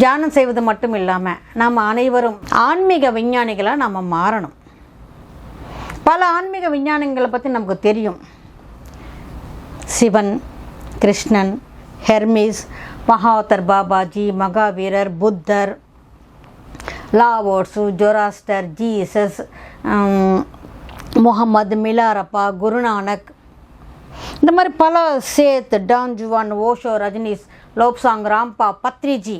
தியானம் செய்வது மட்டும் இல்லாமல் நாம் அனைவரும் ஆன்மீக விஞ்ஞானிகளாக நம்ம மாறணும். பல ஆன்மீக விஞ்ஞானிகளை பற்றி நமக்கு தெரியும். சிவன் கிருஷ்ணன் ஹெர்மிஸ் மகாவத்தர் பாபாஜி மகாவீரர் புத்தர் Lao Tzu Zoroaster Jesus Muhammad Milarepa Guru Nanak. இந்த மாதிரி பல Seth Don Juan Osho Rajneesh Lobsang Rampa Patriji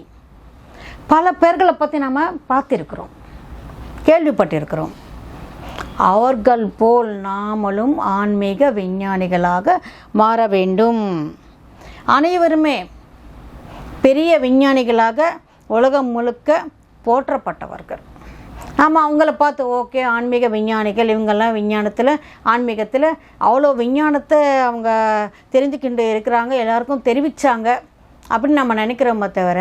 பல பேர்களை பற்றி நம்ம பார்த்துருக்குறோம். கேள்விப்பட்டிருக்கிறோம். அவர்கள் போல் நாமளும் ஆன்மீக விஞ்ஞானிகளாக மாற வேண்டும். அனைவருமே பெரிய விஞ்ஞானிகளாக உலகம் முழுக்க போற்றப்பட்டவர்கள். நாம் அவங்கள பார்த்து ஓகே ஆன்மீக விஞ்ஞானிகள் இவங்கெல்லாம் விஞ்ஞானத்தில் ஆன்மீகத்தில் அவ்வளோ விஞ்ஞானத்தை அவங்க தெரிஞ்சுக்கிண்டு இருக்கிறாங்க எல்லாருக்கும் தெரிவித்தாங்க அப்படின்னு நம்ம நினைக்கிறோமே தவிர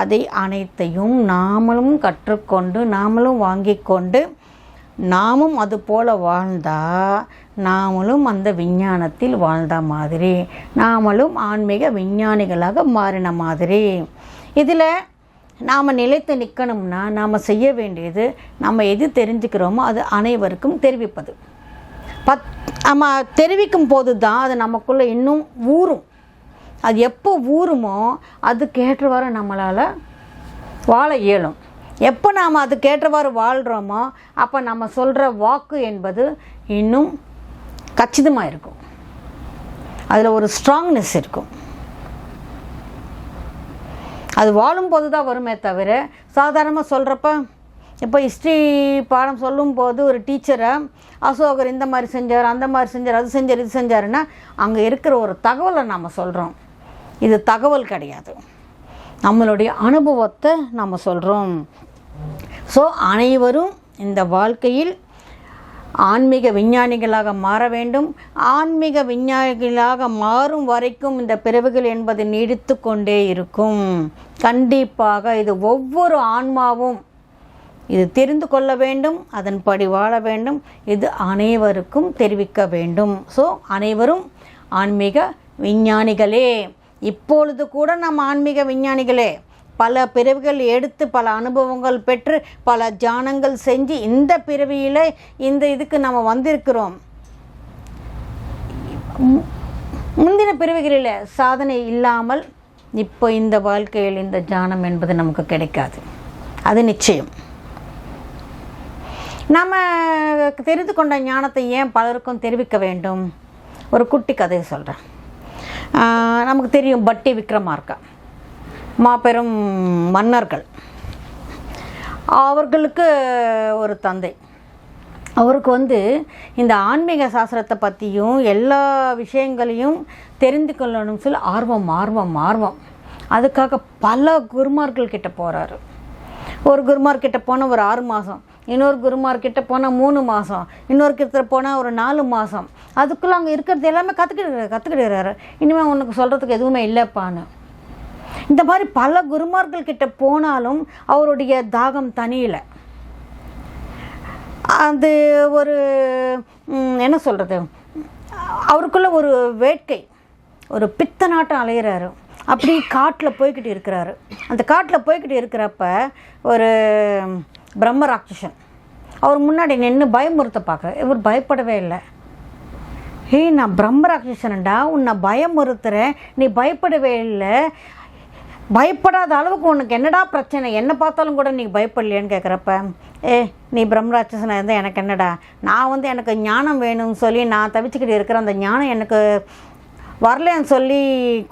அதை அனைத்தையும் நாமளும் கற்றுக்கொண்டு நாமளும் வாங்கி கொண்டு நாமும் அது போல் வாழ்ந்தால் நாமளும் அந்த விஞ்ஞானத்தில் வாழ்ந்த மாதிரி நாமளும் ஆன்மீக விஞ்ஞானிகளாக மாறின மாதிரி. இதில் நாம் நிலைத்து நிற்கணும்னா நாம் செய்ய வேண்டியது நம்ம எது தெரிஞ்சுக்கிறோமோ அது அனைவருக்கும் தெரிவிப்பது. பத் நம்ம தெரிவிக்கும் போது தான் அது நமக்குள்ளே இன்னும் ஊறும். அது எப்போ ஊறுமோ அதுக்கு ஏற்றவாறு நம்மளால் வாழ இயலும். எப்போ நாம் அதுக்கேற்றவாறு வாழ்கிறோமோ அப்போ நம்ம சொல்கிற வாக்கு என்பது இன்னும் கச்சிதமாக இருக்கும். அதில் ஒரு ஸ்ட்ராங்னஸ் இருக்கும். அது வாழும்போது தான் வருமே தவிர சாதாரணமாக சொல்கிறப்ப இப்போ ஹிஸ்ட்ரி பாடம் சொல்லும்போது ஒரு டீச்சரை அசோகர் இந்த மாதிரி செஞ்சார் அந்த மாதிரி செஞ்சார் அது செஞ்சார் இது செஞ்சாருன்னா அங்கே இருக்கிற ஒரு தகவலை நாம் சொல்கிறோம் இது தகவல் கிடையாது. நம்மளுடைய அனுபவத்தை நம்ம சொல்கிறோம் ஸோ அனைவரும் இந்த வாழ்க்கையில் ஆன்மீக விஞ்ஞானிகளாக மாற வேண்டும். ஆன்மீக விஞ்ஞானிகளாக மாறும் வரைக்கும் இந்த பிறவுகள் என்பது நீடித்து கொண்டே இருக்கும். கண்டிப்பாக இது ஒவ்வொரு ஆன்மாவும் இது தெரிந்து கொள்ள வேண்டும் அதன்படி வாழ வேண்டும். இது அனைவருக்கும் தெரிவிக்க வேண்டும். ஸோ அனைவரும் ஆன்மீக விஞ்ஞானிகளே. இப்பொழுது கூட நம்ம ஆன்மீக விஞ்ஞானிகளே பல பிறவிகள் எடுத்து பல அனுபவங்கள் பெற்று பல ஜானங்கள் செஞ்சு இந்த பிறவியில் இந்த இதுக்கு நம்ம வந்திருக்கிறோம். மு- முந்தின பிறவிகளில் சாதனை இல்லாமல் இப்போ இந்த வாழ்க்கையில் இந்த ஜானம் என்பது நமக்கு கிடைக்காது. அது நிச்சயம். நம்ம தெரிந்து கொண்ட ஞானத்தை ஏன் பலருக்கும் தெரிவிக்க வேண்டும்? ஒரு குட்டி கதையை சொல்கிறேன் நமக்கு தெரியும் பட்டி விக்ரமார்க்கா. மாபெரும் மன்னர்கள். அவர்களுக்கு ஒரு தந்தை. அவருக்கு வந்து இந்த ஆன்மீக சாஸ்திரத்தை பற்றியும் எல்லா விஷயங்களையும் தெரிந்து கொள்ளணும்னு சொல்லி ஆர்வம் ஆர்வம் ஆர்வம். அதுக்காக பல குருமார்கள் கிட்ட போகிறாரு ஒரு குருமார்கிட்ட போன போனால் ஒரு ஆறு மாதம் இன்னொரு குருமார்கிட்ட போனால் மூணு மாதம் இன்னொரு கிட்ட போனால் ஒரு நாலு மாதம் அதுக்குள்ளே அங்கே இருக்கிறது எல்லாமே கற்றுக்கிட்டு கற்றுக்கிட்டுறாரு இனிமேல் உனக்கு சொல்கிறதுக்கு எதுவுமே இல்லைப்பான்னு. இந்த மாதிரி பல குருமார்கள் கிட்ட போனாலும் அவருடைய தாகம் தனியலை. அது ஒரு என்ன சொல்கிறது அவருக்குள்ள ஒரு வேட்கை. ஒரு பித்த நாட்டம் அலையிறாரு. அப்படி காட்டில் போய்கிட்டு இருக்கிறாரு. அந்த காட்டில் போய்கிட்டு இருக்கிறப்ப ஒரு பிரம்ம ராட்சசன் அவர் முன்னாடி நின்று பயமுறுத்த பார்க்க இவர் பயப்படவே இல்லை. ஏய் நான் பிரம்ம ராட்சசனண்டா உன்னை பயமுறுத்துறேன். நீ பயப்படவே இல்லை. பயப்படாத அளவுக்கு உனக்கு என்னடா பிரச்சனை? என்ன பார்த்தாலும் கூட நீ பயப்படலையேன்னு கேட்குறப்ப ஏ நீ பிரம்மராட்சசனாக இருந்தால் எனக்கு என்னடா? நான் வந்து எனக்கு ஞானம் வேணும்னு சொல்லி நான் தவிச்சுக்கிட்டு இருக்கிற அந்த ஞானம் எனக்கு வரலன்னு சொல்லி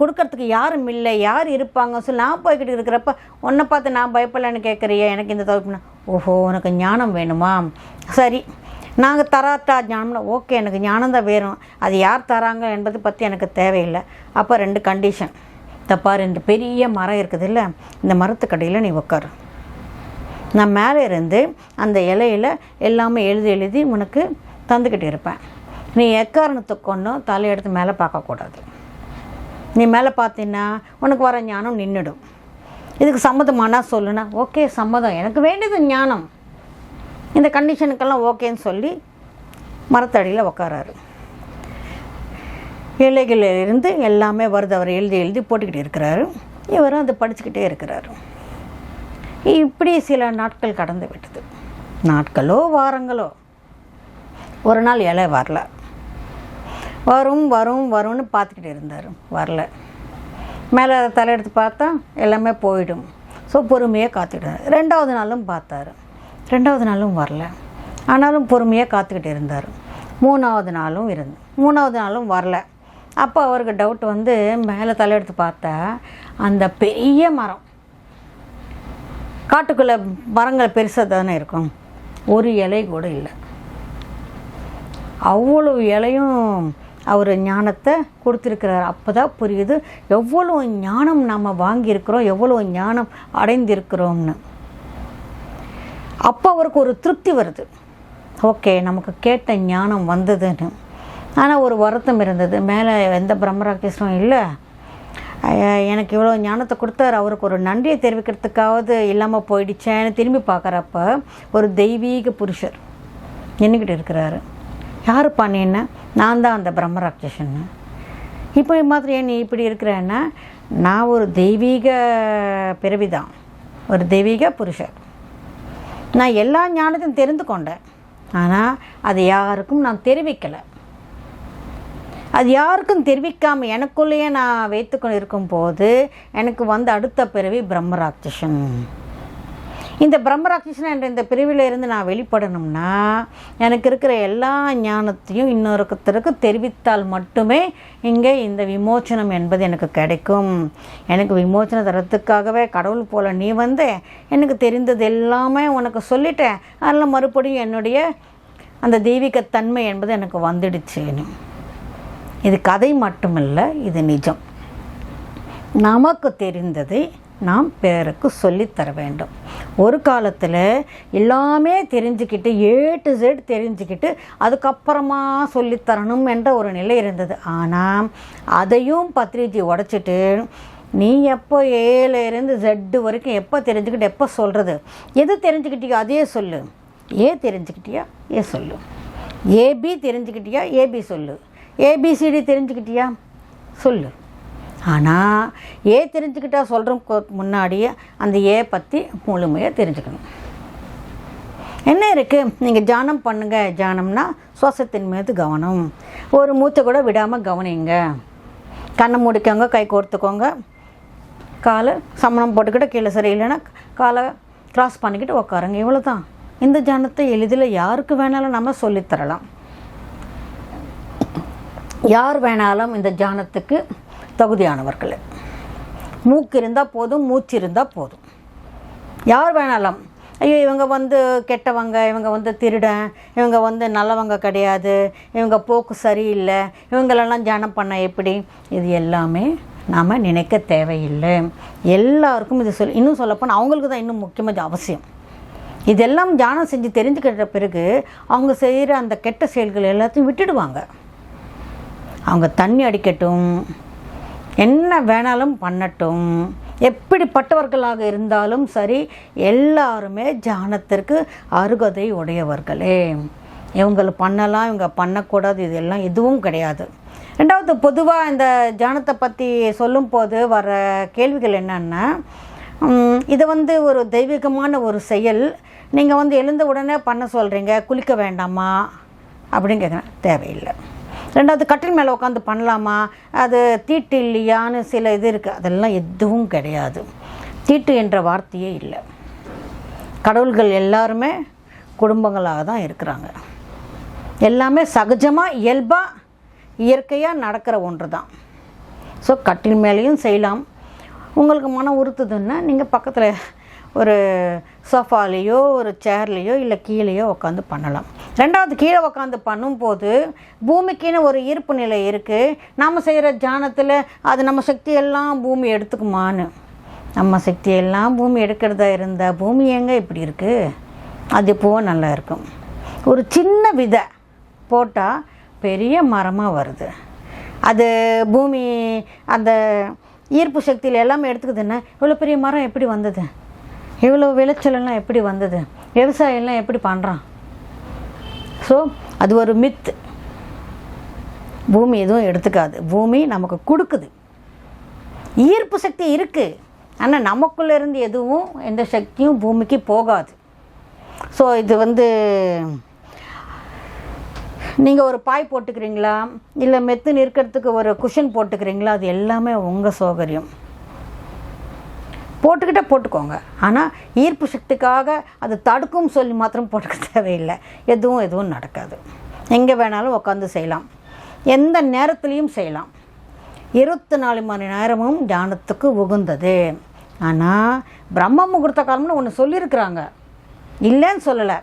கொடுக்கறதுக்கு யாரும் இல்லை. யார் இருப்பாங்க சொல்லி நான் போய்கிட்டு இருக்கிறப்ப உன்னை பார்த்து நான் பயப்படலன்னு கேட்குறியே எனக்கு இந்த தவிப்புனா ஓஹோ உனக்கு ஞானம் வேணுமா? சரி நாங்கள் தராட்டா ஞானம்னா. ஓகே எனக்கு ஞானம் தான் வேணும். அது யார் தராங்க என்பதை பற்றி எனக்கு தேவையில்லை. அப்போ ரெண்டு கண்டிஷன் இந்த ரெண்டு இந்த பெரிய மரம் இருக்குது இல்லை இந்த மரத்துக்கடையில் நீ உட்காரு நான் மேலே இருந்து அந்த இலையில எல்லாமே எழுதி எழுதி உனக்கு தந்துக்கிட்டு இருப்பேன். நீ எக்காரணத்துக்கு கொண்டும் தலையெடுத்து மேலே பார்க்கக்கூடாது. நீ மேலே பார்த்தீங்கன்னா உனக்கு வர ஞானம் நின்றுடும் இதுக்கு சம்மதமானா சொல்லுனா ஓகே சம்மதம். எனக்கு வேண்டியது ஞானம். இந்த கண்டிஷனுக்கெல்லாம் ஓகேன்னு சொல்லி மரத்தடியில் உட்காராரு இலைகளில் இருந்து எல்லாமே வருது. அவர் எழுதி எழுதி போட்டுக்கிட்டு இருக்கிறாரு. இவரும் அதை படிச்சுக்கிட்டே இருக்கிறாரு. இப்படி சில நாட்கள் கடந்து விட்டது. நாட்களோ வாரங்களோ. ஒரு நாள் இலை வரல. வரும் வரும் வரும்னு பார்த்துக்கிட்டு இருந்தார். வரல. மேலே தலையெடுத்து பார்த்தா எல்லாமே போயிடும். ஸோ பொறுமையாக காத்துக்கிட்டார் ரெண்டாவது நாளும் பார்த்தாரு. ரெண்டாவது நாளும் வரல. ஆனாலும் பொறுமையாக காத்துக்கிட்டு இருந்தார். மூணாவது நாளும் இருந்து. மூணாவது நாளும் வரல. அப்போ அவருக்கு டவுட் வந்து மேலே தலையெடுத்து பார்த்தா அந்த பெரிய மரம். காட்டுக்குள்ளே மரங்கள் பெருசாக தானே இருக்கும். ஒரு இலை கூட இல்லை. அவ்வளோ இலையும் அவர் ஞானத்தை கொடுத்துருக்கிறார். அப்போ தான் புரியுது எவ்வளோ ஞானம் நாம் வாங்கியிருக்கிறோம் எவ்வளோ ஞானம் அடைந்திருக்கிறோம்னு. அப்போ அவருக்கு ஒரு திருப்தி வருது. ஓகே நமக்கு கேட்ட ஞானம் வந்ததுன்னு. ஆனால் ஒரு வருத்தம் இருந்தது. மேலே எந்த பிரம்மராட்சஸும் இல்லை. எனக்கு இவ்வளோ ஞானத்தை கொடுத்தாரு. அவருக்கு ஒரு நன்றியை தெரிவிக்கிறதுக்காவது இல்லாமல் போயிடுச்சேன்னு திரும்பி பார்க்குறப்ப ஒரு தெய்வீக புருஷர் நின்றுக்கிட்டு இருக்கிறாரு. யார் நீ என்ன? நான் தான் அந்த பிரம்மராட்சசன்னு. இப்போ மாதிரி நீ இப்படி இருக்கிறேன்னா நான் ஒரு தெய்வீக பிறவி தான். ஒரு தெய்வீக புருஷர். நான் எல்லா ஞானத்தையும் தெரிந்து கொண்டேன். ஆனால் அது யாருக்கும் நான் தெரிவிக்கலை. அது யாருக்கும் தெரிவிக்காமல் எனக்குள்ளேயே நான் வைத்துக்கொண்டு இருக்கும்போது எனக்கு வந்து அடுத்த பிறவி பிரம்மராட்சசன். இந்த பிரம்மராட்சசன் என்ற இந்த பிரிவில் இருந்து நான் வெளிப்படணும்னா எனக்கு இருக்கிற எல்லா ஞானத்தையும் இன்னொருத்தருக்கு தெரிவித்தால் மட்டுமே இங்கே இந்த விமோச்சனம் என்பது எனக்கு கிடைக்கும். எனக்கு விமோச்சனம் தரத்துக்காகவே கடவுள் போல நீ வந்து எனக்கு தெரிந்தது எல்லாமே உனக்கு சொல்லிட்டேன். அதில் மறுபடியும் என்னுடைய அந்த தெய்வீகத்தன்மை என்பது எனக்கு வந்துடுச்சுன்னு இது கதை மட்டுமில்லை இது நிஜம். நமக்கு தெரிந்ததை நாம் பிறருக்கு சொல்லித்தர வேண்டும். ஒரு காலத்தில் எல்லாமே தெரிஞ்சுக்கிட்டு ஏ டு ஜெட் தெரிஞ்சுக்கிட்டு அதுக்கப்புறமா சொல்லித்தரணும் என்ற ஒரு நிலை இருந்தது. ஆனால் அதையும் பத்ரிஜி உடச்சிட்டு நீ எப்போ ஏலேருந்து ஜெட்டு வரைக்கும் எப்போ தெரிஞ்சுக்கிட்டு எப்போ சொல்கிறது எது தெரிஞ்சுக்கிட்டியோ அதையே சொல்லு. ஏ தெரிஞ்சுக்கிட்டியா? ஏ சொல்லு. ஏபி தெரிஞ்சுக்கிட்டியா? ஏபி சொல்லு. ஏபிசிடி தெரிஞ்சுக்கிட்டியா? சொல்லு. ஆனால் ஏ தெரிஞ்சுக்கிட்டா சொல்கிற முன்னாடியே அந்த ஏ பற்றி முழுமையாக தெரிஞ்சுக்கணும். என்ன இருக்குது நீங்கள் ஜானம் பண்ணுங்க. ஜானம்னா சுவாசத்தின் மீது கவனம். ஒரு மூச்சை கூட விடாமல் கவனிங்க. கண்ணை முடிக்கோங்க கை கோர்த்துக்கோங்க. காலை சமணம் போட்டுக்கிட்டு கீழே சரி இல்லைன்னா காலை க்ராஸ் பண்ணிக்கிட்டு உட்காருங்க இவ்வளோ தான் இந்த ஜானத்தை எளிதில் யாருக்கு வேணாலும் நம்ம சொல்லித்தரலாம். யார் வேணாலும் இந்த ஜானத்துக்கு தகுதியானவர்கள். மூக்கு இருந்தால் போதும் மூச்சு இருந்தால் போதும். யார் வேணாலும் ஐயோ இவங்க வந்து கெட்டவங்க இவங்க வந்து திருடன் இவங்க வந்து நல்லவங்க கிடையாது இவங்க போக்கு சரியில்லை இவங்களெல்லாம் ஜனம் பண்ண எப்படி? இது எல்லாமே நாம் நினைக்க தேவையில்லை. எல்லாருக்கும் இது சொல் இன்னும் சொல்லப்போனால் அவங்களுக்கு தான் இன்னும் முக்கியமாக அவசியம். இதெல்லாம் தியானம் செஞ்சு தெரிஞ்சுக்கிட்ட பிறகு அவங்க செய்கிற அந்த கெட்ட செயல்கள் எல்லாத்தையும் விட்டுடுவாங்க. அவங்க தண்ணி அடிக்கட்டும் என்ன வேணாலும் பண்ணட்டும். எப்படிப்பட்டவர்களாக இருந்தாலும் சரி எல்லாருமே தியானத்திற்கு அருகதை உடையவர்களே. இவங்க பண்ணலாம் இவங்க பண்ணக்கூடாது இதெல்லாம் எதுவும் கிடையாது. ரெண்டாவது பொதுவாக இந்த தியானத்தை பற்றி சொல்லும்போது வர கேள்விகள் என்னென்னா இது வந்து ஒரு தெய்வீகமான ஒரு செயல். நீங்கள் வந்து எழுந்த உடனே பண்ண சொல்கிறீங்க குளிக்க வேண்டாமா? அப்படின்னு கேட்குறேன் தேவையில்லை. ரெண்டாவது கட்டில் மேலே உட்காந்து பண்ணலாமா? அது தீட்டு இல்லையான்னு சில இது இருக்குது அதெல்லாம் எதுவும் கிடையாது. தீட்டு என்ற வார்த்தையே இல்லை. கடவுள்கள் எல்லாருமே குடும்பங்களாக தான் இருக்கிறாங்க. எல்லாமே சகஜமாக இயல்பாக இயற்கையாக நடக்கிற ஒன்று தான். ஸோ கட்டில் மேலேயும் செய்யலாம். உங்களுக்கு மனம் உறுத்துதுன்னா நீங்கள் பக்கத்தில் ஒரு சோஃபாலேயோ ஒரு சேர்லேயோ இல்லை கீழேயோ உட்காந்து பண்ணலாம். ரெண்டாவது கீழே உட்காந்து பண்ணும்போது பூமிக்குன்னு ஒரு ஈர்ப்பு நிலை இருக்குது நம்ம செய்கிற தியானத்தில் அது நம்ம சக்தியெல்லாம் பூமி எடுத்துக்குமான்னு. நம்ம சக்தியெல்லாம் பூமி எடுக்கிறதா இருந்தால் பூமி எங்கே இப்படி இருக்குது அது போக நல்லா இருக்கும். ஒரு சின்ன விதை போட்டால் பெரிய மரமாக வருது. அது பூமி அந்த ஈர்ப்பு சக்தியில் எல்லாமே எடுத்துக்குதுன்னா இவ்வளோ பெரிய மரம் எப்படி வந்தது? இவ்வளோ விளைச்சலெல்லாம் எப்படி வந்தது? விவசாயம்லாம் எப்படி பண்ணுறான் ஸோ அது ஒரு மித்து பூமி எதுவும் எடுத்துக்காது. பூமி நமக்கு கொடுக்குது. ஈர்ப்பு சக்தி இருக்குது ஆனால் நமக்குள்ளேருந்து எதுவும் எந்த சக்தியும் பூமிக்கு போகாது. ஸோ இது வந்து நீங்கள் ஒரு பாய் போட்டுக்கிறீங்களா? இல்லை மெத்து நிற்கிறதுக்கு ஒரு குஷன் போட்டுக்கிறீங்களா? அது எல்லாமே உங்கள் சௌகரியம். போட்டுக்கிட்டே போட்டுக்கோங்க. ஆனால் ஈர்ப்பு சக்திக்காக அது தடுக்கும் சொல்லி மாத்திரம் போட்டுக்க தேவையில்லை. எதுவும் எதுவும் நடக்காது. எங்கே வேணாலும் உட்காந்து செய்யலாம். எந்த நேரத்துலேயும் செய்யலாம். இருபத்தி நாலு மணி நேரமும் தியானத்துக்கு உகுந்தது. ஆனால் பிரம்ம முகூர்த்த காலம்னு ஒன்று சொல்லியிருக்கிறாங்க. இல்லைன்னு சொல்லலை.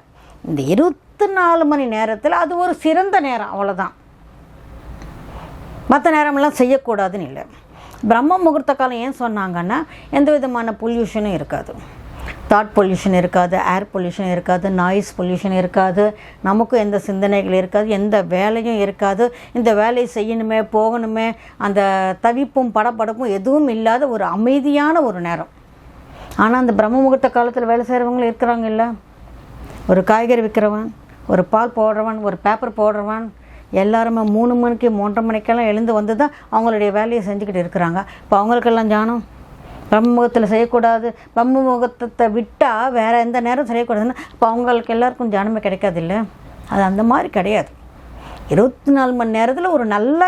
இந்த இருபத்தி நாலு மணி நேரத்தில் அது ஒரு சிறந்த நேரம் அவ்வளோதான் மற்ற நேரமெல்லாம் செய்யக்கூடாதுன்னு இல்லை. பிரம்ம முகூர்த்த காலம் ஏன் சொன்னாங்கன்னா எந்த விதமான பொல்யூஷனும் இருக்காது. தாட் பொல்யூஷன் இருக்காது ஏர் பொல்யூஷன் இருக்காது நாய்ஸ் பொல்யூஷன் இருக்காது நமக்கும் எந்த சிந்தனைகள் இருக்காது எந்த வேலையும் இருக்காது. இந்த வேலையை செய்யணுமே போகணுமே அந்த தவிப்பும் படப்படப்பும் எதுவும் இல்லாத ஒரு அமைதியான ஒரு நேரம். ஆனால் அந்த பிரம்ம முகூர்த்த காலத்தில் வேலை செய்கிறவங்களும் இருக்கிறாங்க இல்லை? ஒரு காய்கறி விற்கிறவன் ஒரு பால் போடுறவன் ஒரு பேப்பர் போடுறவன் எல்லாருமே மூணு மணிக்கு மூன்றரை மணிக்கெல்லாம் எழுந்து வந்து தான் அவங்களுடைய வேலையை செஞ்சுக்கிட்டு இருக்கிறாங்க. இப்போ அவங்களுக்கெல்லாம் ஞானம் பிரம்மமுகத்தில் செய்யக்கூடாது. பிரம்மமுகத்தை விட்டால் வேறு எந்த நேரம் செய்யக்கூடாதுன்னா இப்போ அவங்களுக்கு எல்லாருக்கும் ஞானமே கிடைக்காது இல்லை அது அந்த மாதிரி கிடையாது. இருபத்தி நாலு மணி நேரத்தில் ஒரு நல்ல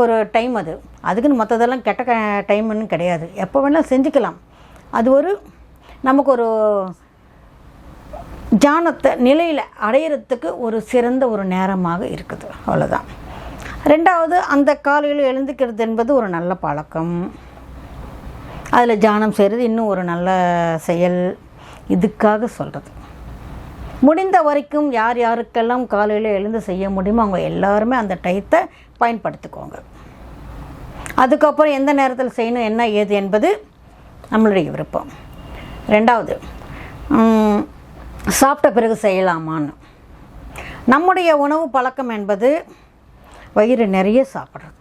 ஒரு டைம் அது. அதுக்குன்னு மற்றதெல்லாம் கெட்ட க டைம்னு கிடையாது. எப்போ வேணாலும் செஞ்சுக்கலாம். அது ஒரு நமக்கு ஒரு தியானத்தை நிலையில் அடையிறதுக்கு ஒரு சிறந்த ஒரு நேரமாக இருக்குது. அவ்வளோதான் ரெண்டாவது அந்த காலையில் எழுந்துக்கிறது என்பது ஒரு நல்ல பழக்கம். அதில் தியானம் செய்கிறது இன்னும் ஒரு நல்ல செயல் இதுக்காக சொல்கிறது முடிந்த வரைக்கும் யார் யாருக்கெல்லாம் காலையில் எழுந்து செய்ய முடியுமோ அவங்க எல்லாருமே அந்த டயத்தை பயன்படுத்திக்கோங்க. அதுக்கப்புறம் எந்த நேரத்தில் செய்யணும் என்ன ஏது என்பது நம்மளுடைய விருப்பம். ரெண்டாவது சாப்பிட்ட பிறகு செய்யலாமான்னு. நம்முடைய உணவு பழக்கம் என்பது வயிறு நிறைய சாப்பிட்றது.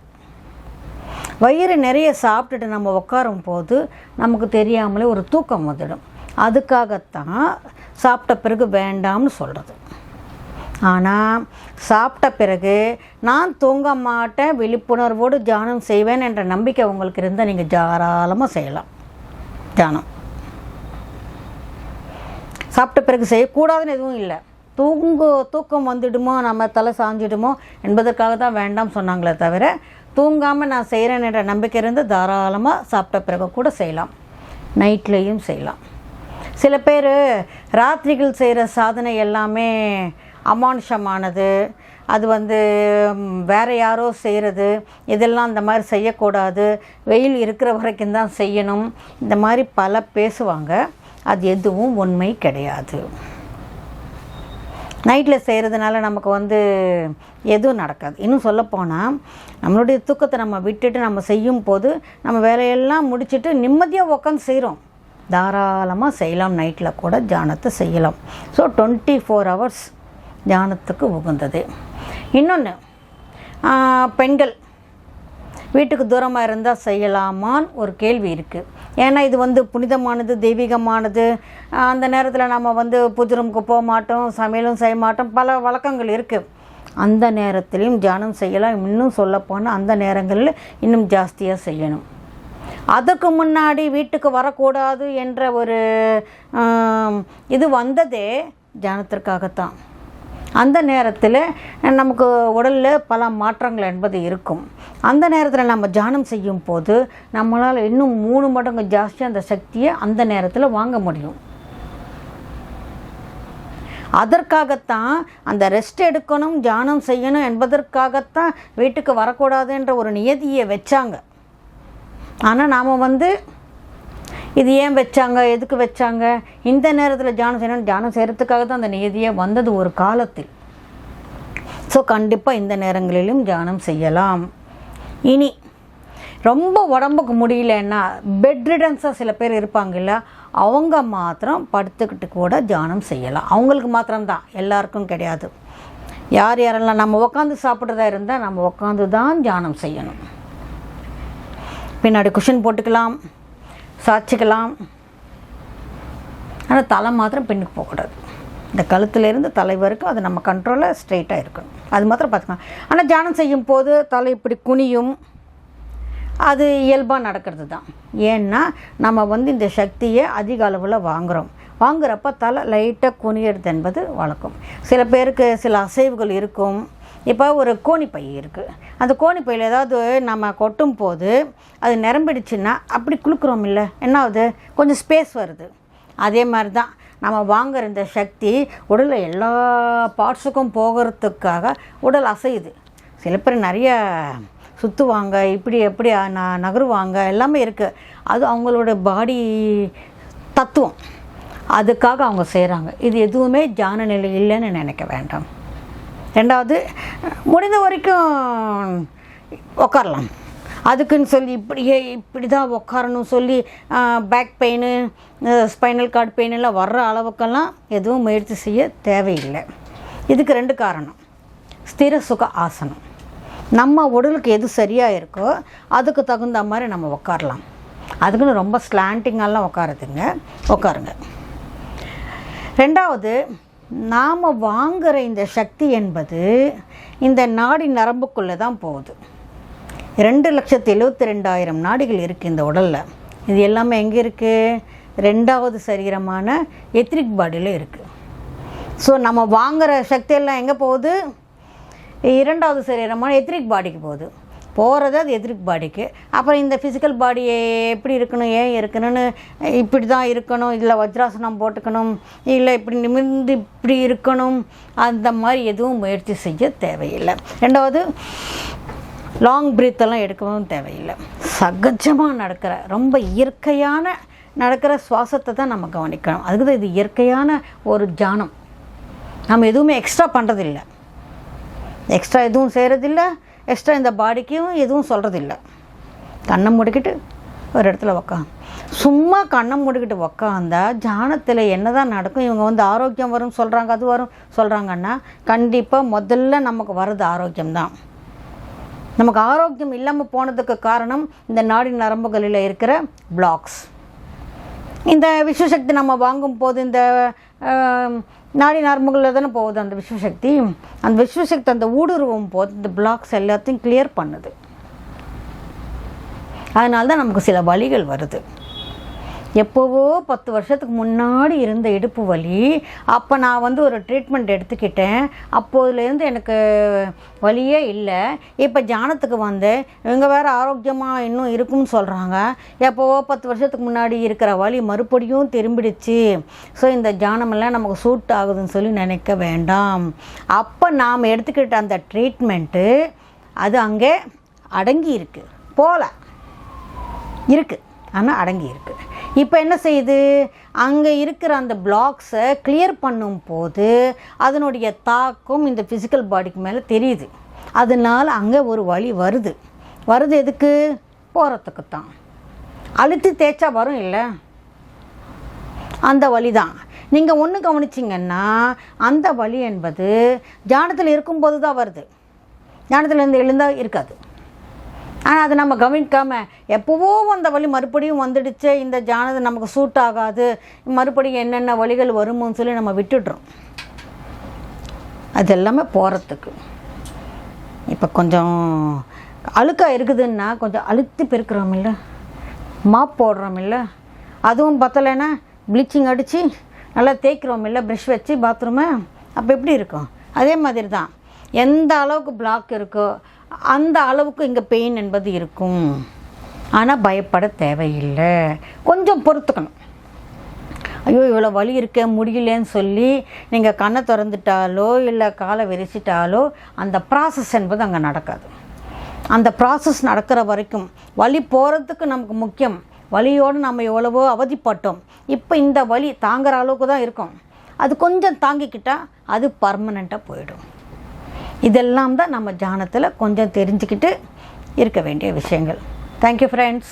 வயிறு நிறைய சாப்பிட்டுட்டு நம்ம உட்காரும் போது நமக்கு தெரியாமலே ஒரு தூக்கம் வந்துடும். அதுக்காகத்தான் சாப்பிட்ட பிறகு வேண்டாம்னு சொல்கிறது ஆனால் சாப்பிட்ட பிறகு நான் தூங்க மாட்டேன் விழிப்புணர்வோடு தியானம் செய்வேன் என்ற நம்பிக்கை உங்களுக்கு இருந்தால் நீங்கள் தாராளமாக செய்யலாம். தியானம். சாப்பிட்ட பிறகு செய்யக்கூடாதுன்னு எதுவும் இல்லை. தூங்கு தூக்கம் வந்துடுமோ நம்ம தலை சாஞ்சிடுமோ என்பதற்காக தான் வேண்டாம் சொன்னாங்களே தவிர தூங்காமல் நான் செய்கிறேன் என்ற நம்பிக்கை இருந்து தாராளமாக சாப்பிட்ட பிறகு கூட செய்யலாம். நைட்லேயும் செய்யலாம். சில பேர் ராத்திரிகள் செய்கிற சாதனை எல்லாமே அமானுஷமானது. அது வந்து வேறு வேற யாரோ செய்கிறது இதெல்லாம் அந்த மாதிரி செய்யக்கூடாது. வெயில் இருக்கிற வரைக்கும் தான் செய்யணும். இந்த மாதிரி பல பேசுவாங்க. அது எதுவும் உண்மை கிடையாது. நைட்டில் செய்கிறதுனால நமக்கு வந்து எதுவும் நடக்காது. இன்னும் சொல்லப்போனால் நம்மளுடைய தூக்கத்தை நம்ம விட்டுட்டு நம்ம செய்யும் போது நம்ம வேலையெல்லாம் முடிச்சுட்டு நிம்மதியாக உட்காந்து செய்கிறோம் தாராளமாக செய்யலாம். நைட்டில் கூட தியானத்தை செய்யலாம். ஸோ டுவெண்ட்டி ஃபோர் ஹவர்ஸ் தியானத்துக்கு உகந்தது. இன்னொன்று பெண்கள் வீட்டுக்கு தூரமாக இருந்தால் செய்யலாமான்னு ஒரு கேள்வி இருக்குது ஏன்னா இது வந்து புனிதமானது தெய்வீகமானது. அந்த நேரத்தில் நம்ம வந்து புது ரூமுக்கு போக மாட்டோம் சமையலும் செய்ய மாட்டோம் பல வழக்கங்கள் இருக்குது அந்த நேரத்திலையும் தியானம் செய்யலாம். இன்னும் சொல்லப்போனால் அந்த நேரங்களில் இன்னும் ஜாஸ்தியாக செய்யணும். அதுக்கு முன்னாடி வீட்டுக்கு வரக்கூடாது என்ற ஒரு இது வந்ததே தியானத்திற்காகத்தான். அந்த நேரத்தில் நமக்கு உடலில் பல மாற்றங்கள் என்பது இருக்கும். அந்த நேரத்தில் நம்ம தியானம் செய்யும் போது நம்மளால் இன்னும் மூணு மடங்கு ஜாஸ்தியாக அந்த சக்தியை அந்த நேரத்தில் வாங்க முடியும். அதற்காகத்தான் அந்த ரெஸ்ட் எடுக்கணும் தியானம் செய்யணும் என்பதற்காகத்தான் வீட்டுக்கு வரக்கூடாதுன்ற ஒரு நியதியை வச்சாங்க. ஆனால் நாம் வந்து இது ஏன் வச்சாங்க? எதுக்கு வச்சாங்க? இந்த நேரத்தில் தியானம் செய்யணும் தியானம் செய்கிறதுக்காக தான் அந்த நியதியே வந்தது ஒரு காலத்தில். ஸோ கண்டிப்பாக இந்த நேரங்களிலும் தியானம் செய்யலாம். இனி ரொம்ப உடம்புக்கு முடியலன்னா பெட் ரிடன்ஸாக சில பேர் இருப்பாங்கல்ல அவங்க மாத்திரம் படுத்துக்கிட்டு கூட தியானம் செய்யலாம். அவங்களுக்கு மாத்திரம்தான் எல்லாருக்கும் கிடையாது. யார் யாரெல்லாம் நம்ம உட்காந்து சாப்பிட்றதா இருந்தால் நம்ம உட்காந்து தான் தியானம் செய்யணும். பின்னாடி குஷன் போட்டுக்கலாம். சாச்சிக்கலாம் ஆனால் தலை மாத்திரம் பின்னுக்கு போகக்கூடாது. இந்த கழுத்துலேருந்து தலை வரைக்கும் அது நம்ம கண்ட்ரோலில் ஸ்ட்ரெயிட்டாக இருக்கணும். அது மாத்திரம் பார்த்துக்கலாம். ஆனால் தியானம் செய்யும் போது தலை இப்படி குனியும். அது இயல்பாக நடக்கிறது தான். ஏன்னா நம்ம வந்து இந்த சக்தியை அதிக அளவில் வாங்குகிறோம் வாங்குறப்ப தலை லைட்டாக குனியறது என்பது வழக்கம். சில பேருக்கு சில அசைவுகள் இருக்கும். இப்போ ஒரு கோணிப்பை இருக்குது அந்த கோணிப்பையில் ஏதாவது நம்ம கொட்டும் போது அது நிரம்பிடுச்சுன்னா அப்படி குளுக்குறோம் இல்லை என்ன ஆகுது கொஞ்சம் ஸ்பேஸ் வருது. அதே மாதிரி தான் நம்ம வாங்குற இந்த சக்தி உடலில் எல்லா பார்ட்ஸுக்கும் போகிறதுக்காக உடல் அசையுது. சில பேர் நிறைய சுற்றுவாங்க இப்படி எப்படி ந நகருவாங்க எல்லாமே இருக்குது அது அவங்களோட பாடி தத்துவம். அதுக்காக அவங்க செய்கிறாங்க இது எதுவுமே ஜான நிலை இல்லைன்னு நினைக்க வேண்டாம். ரெண்டாவது முடிந்த வரைக்கும் உட்காரலாம் அதுக்குன்னு சொல்லி இப்படியே இப்படி தான் உட்காரணும் சொல்லி back pain spinal cord pain எல்லாம் வர்ற அளவுக்கெல்லாம் எதுவும் முயற்சி செய்ய தேவையில்லை. இதுக்கு ரெண்டு காரணம். ஸ்திர சுக ஆசனம். நம்ம உடலுக்கு எது சரியாக இருக்கோ அதுக்கு தகுந்த மாதிரி நம்ம உட்காரலாம் அதுக்குன்னு ரொம்ப ஸ்லாண்டிங்கெல்லாம் உட்காருதுங்க உட்காருங்க ரெண்டாவது நாம் வாங்குகிற இந்த சக்தி என்பது இந்த நாடி நரம்புக்குள்ளே தான் போகுது. ரெண்டு லட்சத்து எழுபத்தி ரெண்டாயிரம் நாடிகள் இருக்குது இந்த உடலில். இது எல்லாமே எங்கே இருக்குது ரெண்டாவது சரீரமான எத்ரிக் பாடியில் இருக்குது ஸோ நம்ம வாங்குகிற சக்தியெல்லாம் எங்கே போகுது? இரண்டாவது சரீரமான எத்ரிக் பாடிக்கு போகுது. போகிறது அது எதிர்க்கு பாடிக்கு. அப்புறம் இந்த ஃபிசிக்கல் பாடி எப்படி இருக்கணும் ஏன் இருக்கணும்னு இப்படி தான் இருக்கணும் இல்லை வஜ்ராசனம் போட்டுக்கணும் இல்லை இப்படி நிமிர்ந்து இப்படி இருக்கணும் அந்த மாதிரி எதுவும் முயற்சி செய்ய தேவையில்லை. ரெண்டாவது லாங் பிரீத்தெல்லாம் எடுக்கவும் தேவையில்லை. சகஜமாக நடக்கிற ரொம்ப இயற்கையான நடக்கிற சுவாசத்தை தான் நம்ம கவனிக்கணும். அதுக்கு தான் இது இயற்கையான ஒரு ஜானம் நம்ம எதுவுமே எக்ஸ்ட்ரா பண்ணுறதில்ல எக்ஸ்ட்ரா எதுவும் செய்கிறதில்ல எக்ஸ்ட்ரா இந்த பாடிக்கும் எதுவும் சொல்கிறதில்ல கண்ணை முடிக்கிட்டு ஒரு இடத்துல உக்காந்து சும்மா கண்ணை மூடிக்கிட்டு உக்காந்தா ஜானத்தில் என்ன தான் நடக்கும்? இவங்க வந்து ஆரோக்கியம் வரும் சொல்கிறாங்க அது வரும். சொல்கிறாங்கன்னா கண்டிப்பாக முதல்ல நமக்கு வர்றது ஆரோக்கியம்தான். நமக்கு ஆரோக்கியம் இல்லாமல் போனதுக்கு காரணம் இந்த நாடி நரம்புகளில் இருக்கிற பிளாக்ஸ் இந்த விஸ்வசக்தி நம்ம வாங்கும் போது இந்த நாடி நரம்புகளில் தானே போகுது அந்த விஸ்வசக்தி. அந்த விஸ்வசக்தி அந்த ஊடுருவும் போது இந்த பிளாக்ஸ் எல்லாத்தையும் கிளியர் பண்ணுது. அதனால தான் நமக்கு சில வழிகள் வருது. எப்போவோ பத்து வருஷத்துக்கு முன்னாடி இருந்த இடுப்பு வலி அப்போ நான் வந்து ஒரு ட்ரீட்மெண்ட் எடுத்துக்கிட்டேன். அப்போதுலேருந்து எனக்கு வலியே இல்லை. இப்போ ஜானத்துக்கு வந்து இவங்க வேறு ஆரோக்கியமாக இன்னும் இருக்கும்னு சொல்கிறாங்க எப்போவோ பத்து வருஷத்துக்கு முன்னாடி இருக்கிற வலி மறுபடியும் திரும்பிடுச்சு. ஸோ இந்த ஜானமெல்லாம் நமக்கு சூட் ஆகுதுன்னு சொல்லி நினைக்க வேண்டாம். அப்போ நாம் எடுத்துக்கிட்ட அந்த ட்ரீட்மெண்ட்டு அது அங்கே அடங்கி இருக்குது போகல இருக்குது ஆனால் அடங்கியிருக்கு இப்போ என்ன செய்யுது? அங்கே இருக்கிற அந்த பிளாக்ஸை கிளியர் பண்ணும் போது அதனுடைய தாக்கம் இந்த ஃபிசிக்கல் பாடிக்கு மேலே தெரியுது. அதனால் அங்கே ஒரு வழி வருது. வருது எதுக்கு? போகிறதுக்கு தான் அழுத்தி தேய்ச்சா வரும் இல்லை? அந்த வழி தான் நீங்கள் ஒன்று கவனிச்சிங்கன்னா அந்த வழி என்பது தியானத்தில் இருக்கும்போது தான் வருது. தியானத்தில் இருந்து எழுந்தால் இருக்காது. ஆனால் அதை நம்ம கவனிக்காமல் எப்போவோ அந்த வழி மறுபடியும் வந்துடுச்சே. இந்த ஜானது நமக்கு சூட் ஆகாது. மறுபடியும் என்னென்ன வழிகள் வருமோன்னு சொல்லி நம்ம விட்டுடுறோம். அது எல்லாமே போகிறதுக்கு இப்போ கொஞ்சம் அழுக்காக இருக்குதுன்னா கொஞ்சம் அழுத்தி பெருக்கிறோம் இல்லை? மாப் போடுறோம் இல்லை? அதுவும் பத்தலைன்னா ப்ளீச்சிங் அடித்து நல்லா தேய்க்கிறோம் இல்லை? ப்ரஷ் வச்சு பாத்ரூமை அப்போ எப்படி இருக்கும்? அதே மாதிரி தான் எந்த அளவுக்கு பிளாக் இருக்கோ அந்த அளவுக்கு இங்கே பெயின் என்பது இருக்கும். ஆனால் பயப்பட தேவையில்லை. கொஞ்சம் பொறுத்துக்கணும். ஐயோ இவ்வளோ வலி இருக்க முடியலன்னு சொல்லி நீங்கள் கண்ணை திறந்துட்டாலோ இல்லை காலை விரிச்சிட்டாலோ அந்த ப்ராசஸ் என்பது அங்கே நடக்காது. அந்த ப்ராசஸ் நடக்கிற வரைக்கும் வலி போகிறதுக்கு நமக்கு முக்கியம். வலியோடு நம்ம எவ்வளவோ அவதிப்பட்டோம். இப்போ இந்த வலி தாங்குகிற அளவுக்கு தான் இருக்கும். அது கொஞ்சம் தாங்கிக்கிட்டால் அது பர்மனெண்ட்டாக போயிடும். இதெல்லாம் தான் நம்ம ஜானத்தில் கொஞ்சம் தெரிஞ்சுக்கிட்டு இருக்க வேண்டிய விஷயங்கள். Thank you friends